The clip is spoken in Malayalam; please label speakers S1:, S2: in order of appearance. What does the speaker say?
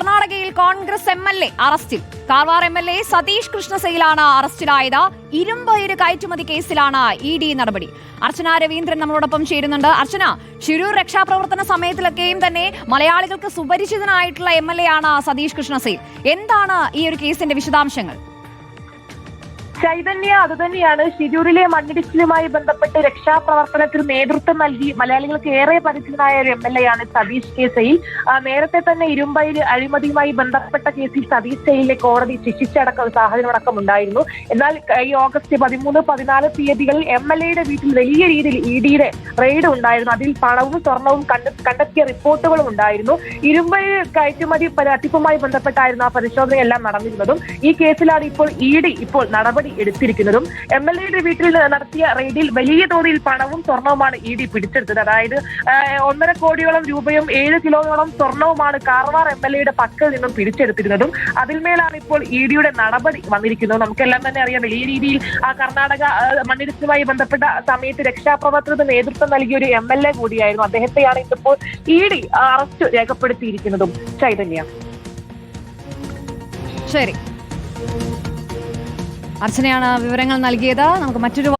S1: കർണാടകയിൽ കോൺഗ്രസ് എം എൽ എ അറസ്റ്റിൽ. Karwar M L A Satish കൃഷ്ണസെയിലാണ് അറസ്റ്റിലായത്. ഇരുമ്പയിര് കയറ്റുമതി കേസിലാണ് ഇ ഡി നടപടി. അർച്ചന രവീന്ദ്രൻ നമ്മളോടൊപ്പം ചേരുന്നുണ്ട്. അർച്ചന ശിരൂർ രക്ഷാപ്രവർത്തന സമയത്തിലൊക്കെയും തന്നെ മലയാളികൾക്ക് സുപരിചിതനായിട്ടുള്ള എം എൽ എ ആണ് സതീഷ് കൃഷ്ണസെയിൽ എന്താണ് ഈ ഒരു കേസിന്റെ വിശദാംശങ്ങൾ?
S2: ചൈതന്യ അതുതന്നെയാണ് ഷിരൂരിലെ മണ്ണിടിച്ചിലുമായി ബന്ധപ്പെട്ട് രക്ഷാപ്രവർത്തനത്തിന് നേതൃത്വം നൽകി മലയാളികൾക്ക് ഏറെ പരിചിതനായ ഒരു എം എൽ എ ആണ് സതീഷ് കെ സെയിൽ നേരത്തെ തന്നെ ഇരുമ്പയിൽ അഴിമതിയുമായി ബന്ധപ്പെട്ട കേസിൽ സതീഷ് സെയിലിനെ കോടതി ശിക്ഷിച്ചടക്കം സാഹചര്യമടക്കം ഉണ്ടായിരുന്നു. എന്നാൽ ഈ ഓഗസ്റ്റ് പതിമൂന്ന് പതിനാല് തീയതികളിൽ എം എൽ എയുടെ വീട്ടിൽ വലിയ രീതിയിൽ ഇ ഡിയുടെ റെയ്ഡ് ഉണ്ടായിരുന്നു. അതിൽ പണവും സ്വർണവും കണ്ട കണ്ടെത്തിയ റിപ്പോർട്ടുകളും ഉണ്ടായിരുന്നു. ഇരുമ്പയിൽ കയറ്റുമതി തട്ടിപ്പുമായി ബന്ധപ്പെട്ടായിരുന്നു ആ പരിശോധനയെല്ലാം നടന്നിരുന്നതും. ഈ കേസിലാണ് ഇപ്പോൾ ഇ ഡി ഇപ്പോൾ നടപടി എടുത്തിരിക്കുന്നതും എം എൽ എയുടെ വീട്ടിൽ നടത്തിയ റെയ്ഡിൽ വലിയ തോതിൽ പണവും സ്വർണവുമാണ് ഇ ഡി പിടിച്ചെടുത്തത്. അതായത് ഒന്നര കോടിയോളം രൂപയും ഏഴ് കിലോയോളം സ്വർണവുമാണ് കാർവാർ എം എൽ എയുടെ പക്കൽ നിന്നും പിടിച്ചെടുത്തിരുന്നതും അതിന്മേലാണ് ഇപ്പോൾ ഇ ഡിയുടെ നടപടി വന്നിരിക്കുന്നത്. നമുക്കെല്ലാം തന്നെ അറിയാം വലിയ രീതിയിൽ ആ കർണാടക മണ്ണിടിച്ചിലുമായി ബന്ധപ്പെട്ട സമയത്ത് രക്ഷാപ്രവർത്തനത്തിന് നേതൃത്വം നൽകിയ ഒരു എം എൽ എ കൂടിയായിരുന്നു. അദ്ദേഹത്തെയാണ് ഇപ്പോൾ ഇ ഡി അറസ്റ്റ് രേഖപ്പെടുത്തിയിരിക്കുന്നതും ചൈതന്യ.
S1: ശരി. അർച്ചനയാണ് വിവരങ്ങൾ നൽകിയത്. നമുക്ക് മറ്റൊരു